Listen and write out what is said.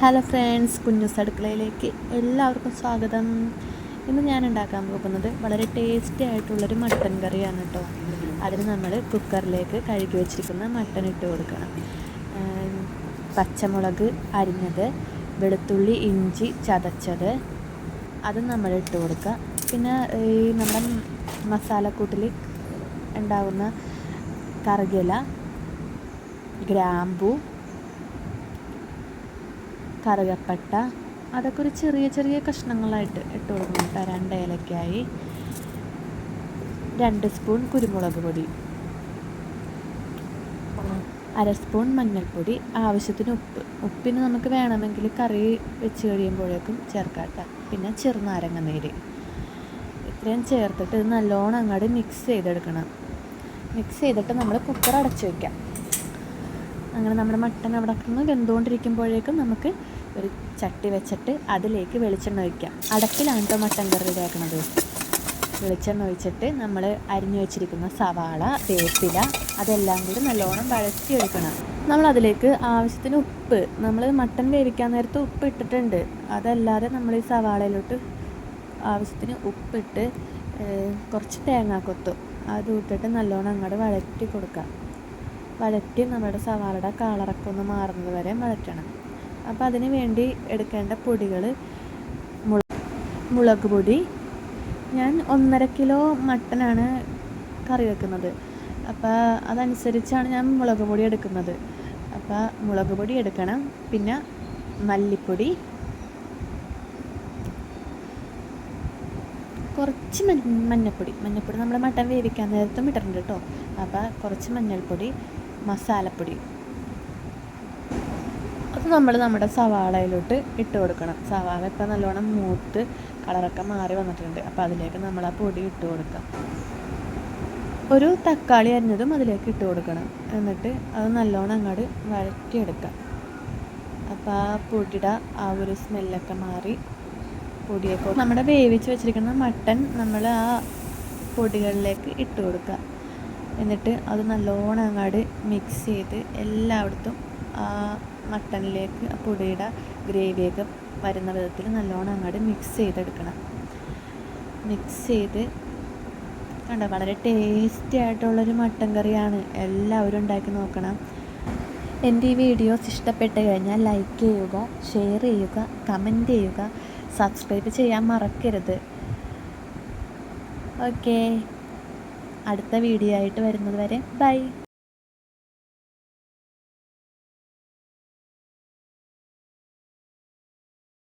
Hello friends കുഞ്ഞുസ് അടുക്കളയിലേക്ക് എല്ലാവർക്കും സ്വാഗതം. ഇന്ന് ഞാൻ ഉണ്ടാക്കാൻ പോകുന്നത് വളരെ ടേസ്റ്റി ആയിട്ടുള്ളൊരു മട്ടൻ കറിയാണ് കേട്ടോ അതിന് നമ്മൾ കുക്കറിലേക്ക് കഴുകി വെച്ചിരിക്കുന്ന മട്ടൻ ഇട്ട് കൊടുക്കണം. പച്ചമുളക് അരിഞ്ഞത് വെളുത്തുള്ളി ഇഞ്ചി ചതച്ചത് അതും നമ്മൾ ഇട്ട് കൊടുക്കുക. പിന്നെ ഈ നമ്മുടെ മസാലക്കൂട്ടിൽ ഉണ്ടാകുന്ന കറുകില ഗ്രാമ്പൂ കറുകപ്പട്ട അതൊക്കെ ഒരു ചെറിയ ചെറിയ കഷ്ണങ്ങളായിട്ട് ഇട്ട് കൊടുക്കണം കേട്ടോ. രണ്ട് ഏലക്കായി രണ്ട് സ്പൂൺ കുരുമുളക് പൊടി അര സ്പൂൺ മഞ്ഞൾപ്പൊടി ആവശ്യത്തിന് ഉപ്പ്. ഉപ്പിന് നമുക്ക് വേണമെങ്കിൽ കറി വെച്ച് കഴിയുമ്പോഴേക്കും ചേർക്കാം കേട്ടോ. പിന്നെ ചെറുനാരങ്ങ നീര്. ഇത്രയും ചേർത്തിട്ട് ഇത് നല്ലോണം അങ്ങോട്ട് മിക്സ് ചെയ്തെടുക്കണം. മിക്സ് ചെയ്തിട്ട് നമ്മൾ കുക്കർ അടച്ചു വയ്ക്കാം അങ്ങനെ നമ്മുടെ മട്ടൻ അവിടെ നിന്ന് വെന്തുകൊണ്ടിരിക്കുമ്പോഴേക്കും നമുക്ക് ഒരു ചട്ടി വെച്ചിട്ട് അതിലേക്ക് വെളിച്ചെണ്ണ ഒഴിക്കാം. അടക്കിലാണ് മട്ടൻ കറി റെഡിയാക്കണത് വെളിച്ചെണ്ണ ഒഴിച്ചിട്ട് നമ്മൾ അരിഞ്ഞു വെച്ചിരിക്കുന്ന സവാള വേപ്പില അതെല്ലാം കൂടി നല്ലോണം വഴറ്റിയെടുക്കണം നമ്മൾ അതിലേക്ക് ആവശ്യത്തിന് ഉപ്പ്. നമ്മൾ മട്ടൻ വേവിക്കാൻ നേരത്ത് ഉപ്പ് ഇട്ടിട്ടുണ്ട്. അതല്ലാതെ നമ്മൾ ഈ സവാളയിലോട്ട് ആവശ്യത്തിന് ഉപ്പിട്ട് കുറച്ച് തേങ്ങാക്കൊത്തു അത് ഇട്ടിട്ട് നല്ലോണം അങ്ങോട്ട് വഴറ്റി കൊടുക്കാം. വഴറ്റി നമ്മുടെ സവാളയുടെ കളറൊക്കെ ഒന്ന് മാറുന്നത് വരെ വഴറ്റണം. അപ്പോൾ അതിന് വേണ്ടി എടുക്കേണ്ട പൊടികൾ മുളക് പൊടി. ഞാൻ ഒന്നര കിലോ മട്ടനാണ് കറി വെക്കുന്നത്. അപ്പോൾ അതനുസരിച്ചാണ് ഞാൻ മുളക് പൊടി എടുക്കുന്നത്. അപ്പോൾ മുളക് പൊടി എടുക്കണം. പിന്നെ മല്ലിപ്പൊടി. കുറച്ച് മഞ്ഞൾപ്പൊടി മഞ്ഞൾപ്പൊടി നമ്മൾ മട്ടൻ വേവിക്കാൻ നേരത്തും ഇട്ടിട്ടുണ്ട് കേട്ടോ അപ്പോൾ കുറച്ച് മഞ്ഞൾപ്പൊടി മസാലപ്പൊടി. അത് നമ്മൾ നമ്മുടെ സവാളയിലോട്ട് ഇട്ട് കൊടുക്കണം. സവാള ഇപ്പം നല്ലോണം മൂത്ത് കളറൊക്കെ മാറി വന്നിട്ടുണ്ട്. അപ്പോൾ അതിലേക്ക് നമ്മൾ ആ പൊടി ഇട്ട് കൊടുക്കാം. ഒരു തക്കാളി അരിഞ്ഞതും അതിലേക്ക് ഇട്ട് കൊടുക്കണം. എന്നിട്ട് അത് നല്ലോണം അങ്ങോട്ട് വഴറ്റിയെടുക്കാം. അപ്പോൾ ആ പൊടിയുടെ ആ ഒരു സ്മെല്ലൊക്കെ മാറി പൊടിയൊക്കെ നമ്മുടെ വേവിച്ച് വെച്ചിരിക്കുന്ന മട്ടൻ നമ്മൾ ആ പൊടികളിലേക്ക് ഇട്ട് കൊടുക്കുക. എന്നിട്ട് അത് നല്ലോണം അങ്ങോട്ട് മിക്സ് ചെയ്ത് എല്ലായിടത്തും ആ പൊടിയുടെ ഗ്രേവിയൊക്കെ വരുന്ന വിധത്തിൽ നല്ലോണം അങ്ങോട്ട് മിക്സ് ചെയ്തെടുക്കണം. മിക്സ് ചെയ്ത് കണ്ടോ വളരെ ടേസ്റ്റി ആയിട്ടുള്ളൊരു മട്ടൻ കറിയാണ് എല്ലാവരും ഉണ്ടാക്കി നോക്കണം. എന്റെ ഈ വീഡിയോസ് ഇഷ്ടപ്പെട്ട് കഴിഞ്ഞാൽ ലൈക്ക് ചെയ്യുക ഷെയർ ചെയ്യുക കമന്റ് ചെയ്യുക സബ്സ്ക്രൈബ് ചെയ്യാൻ മറക്കരുത്. ഓക്കേ അടുത്ത വീഡിയോ ആയിട്ട് വരുന്നത് വരെ ബൈ